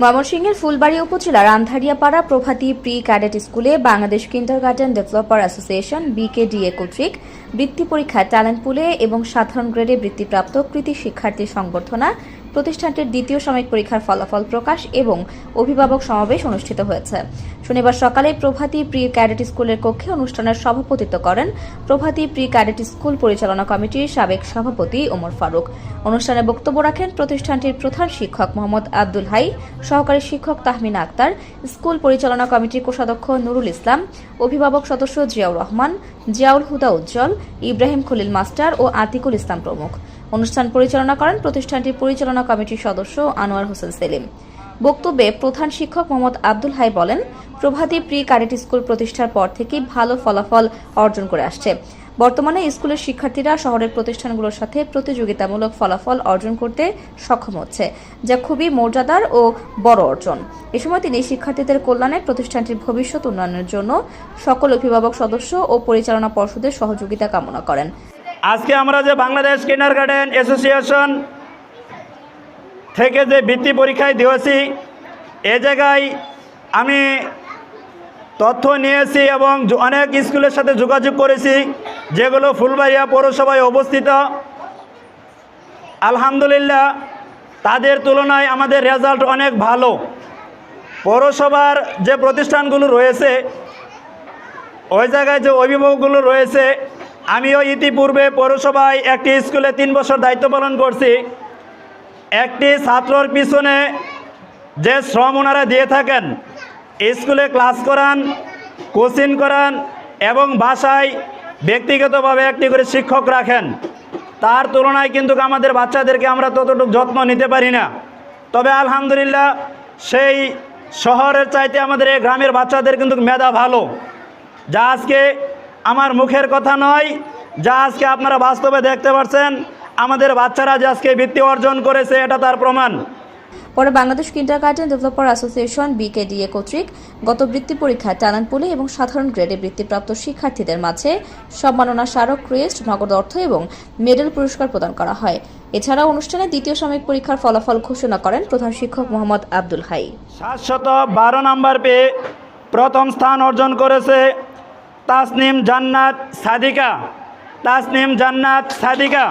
ময়মনসিংহের ফুলবাড়ি উপজেলার আন্ধারিয়াপাড়া প্রভাতী pre cadet স্কুলে Bangladesh kindergarten developer association BKDA কর্তৃক বৃত্তি পরীক্ষায় ট্যালেন্ট পুলে এবং সাধারণ গ্রেডে বৃত্তিপ্রাপ্ত কৃতি শিক্ষার্থী সংবর্ধনা প্রতিষ্ঠানটির দ্বিতীয় সাময়িক পরীক্ষার ফলাফল প্রকাশ এবং অভিভাবক সমাবেশ অনুষ্ঠিত হয়েছে। শনিবার সকালে প্রভাতী প্রি ক্যাডেট স্কুলের কক্ষে অনুষ্ঠানের সভাপতিত্ব করেন প্রভাতী প্রি ক্যাডেট স্কুল পরিচালনা কমিটির সাবেক সভাপতি ওমর ফারুক। অনুষ্ঠানে বক্তব্য রাখেন প্রতিষ্ঠানটির প্রধান শিক্ষক মোহাম্মদ আব্দুল হাই, সহকারী শিক্ষক তাহমিনা আক্তার, স্কুল পরিচালনা কমিটির কোষাধ্যক্ষ নুরুল ইসলাম, অভিভাবক সদস্য জিয়াউর রহমান, জিয়াউল হুদা উজ্জ্বল, ইব্রাহিম খলিল মাস্টার ও আতিকুল ইসলাম প্রমুখ। অনুষ্ঠান পরিচালনা করেন প্রতিষ্ঠানটির পরিচালনা কমিটির সদস্য আনোয়ার হোসেন সেলিম। বক্তব্যে প্রধান শিক্ষক মোহাম্মদ আব্দুল হাই বলেন, প্রভাতী প্রি ক্যাডেট স্কুল প্রতিষ্ঠার পর থেকেই ভালো ফলাফল অর্জন করে আসছে। বর্তমানে স্কুলের শিক্ষার্থীরা শহরের প্রতিষ্ঠানগুলোর সাথে প্রতিযোগিতামূলক ফলাফল অর্জন করতে সক্ষম হচ্ছে, যা খুবই মর্যাদার ও বড় অর্জন। এ সময় তিনি শিক্ষার্থীদের কল্যাণে প্রতিষ্ঠানটির ভবিষ্যৎ উন্নয়নের জন্য সকল অভিভাবক সদস্য ও পরিচালনা পর্ষদের সহযোগিতা কামনা করেন। আজকে আমরা যে বাংলাদেশ কিন্ডার গার্ডেন অ্যাসোসিয়েশন থেকে যে বৃত্তি পরীক্ষায় দিয়েছি, এ জায়গায় আমি তথ্য নিয়েছি এবং অনেক স্কুলের সাথে যোগাযোগ করেছি, যেগুলো ফুলবাড়িয়া পৌরসভায় অবস্থিত। আলহামদুলিল্লাহ, তাদের তুলনায় আমাদের রেজাল্ট অনেক ভালো। পৌরসভার যে প্রতিষ্ঠানগুলো রয়েছে, ওই জায়গায় যে অভিভাবকগুলো রয়েছে আমিও ইতিপূর্বে পৌরসভায় একটি স্কুলে তিন বছর দায়িত্ব পালন করছি। একটি ছাত্রর পিছনে যে শ্রম ওনারা দিয়ে থাকেন, স্কুলে ক্লাস করান, কোচিং করান এবং বাসায় ব্যক্তিগতভাবে একটি করে শিক্ষক রাখেন। তার তুলনায় কিন্তু আমাদের বাচ্চাদেরকে আমরা ততটুকু যত্ন নিতে পারি না। তবে আলহামদুলিল্লাহ সেই শহরের চাইতে আমাদের এই গ্রামের বাচ্চাদের কিন্তু মেধা ভালো। যা আজকে আমার মুখের কথা নয় যা আজকে আপনারা বাস্তবে দেখতে পাচ্ছেন আমাদের বাচ্চারা যে আজকে বৃত্তি অর্জন করেছে এটা তার প্রমাণ। পরে Bangladesh kindergarten developer association BKDA কর্তৃক গত বৃত্তি পরীক্ষায় ট্যালেন্ট পুলে এবং সাধারণ গ্রেডে বৃত্তিপ্রাপ্ত শিক্ষার্থীদের মাঝে সম্মাননা স্মারক ক্রেস্ট নগদ অর্থ এবং মেডেল পুরস্কার প্রদান করা হয়। এছাড়াও অনুষ্ঠানে দ্বিতীয় সাময়িক পরীক্ষার ফলাফল ঘোষণা করেন প্রধান শিক্ষক মোহাম্মদ আব্দুল হাই। সাতশত বারো নাম্বার পেয়ে প্রথম স্থান অর্জন করেছে তাসনিম জান্নাত সাদিকা। তাসনিম জান্নাত সাদিকা।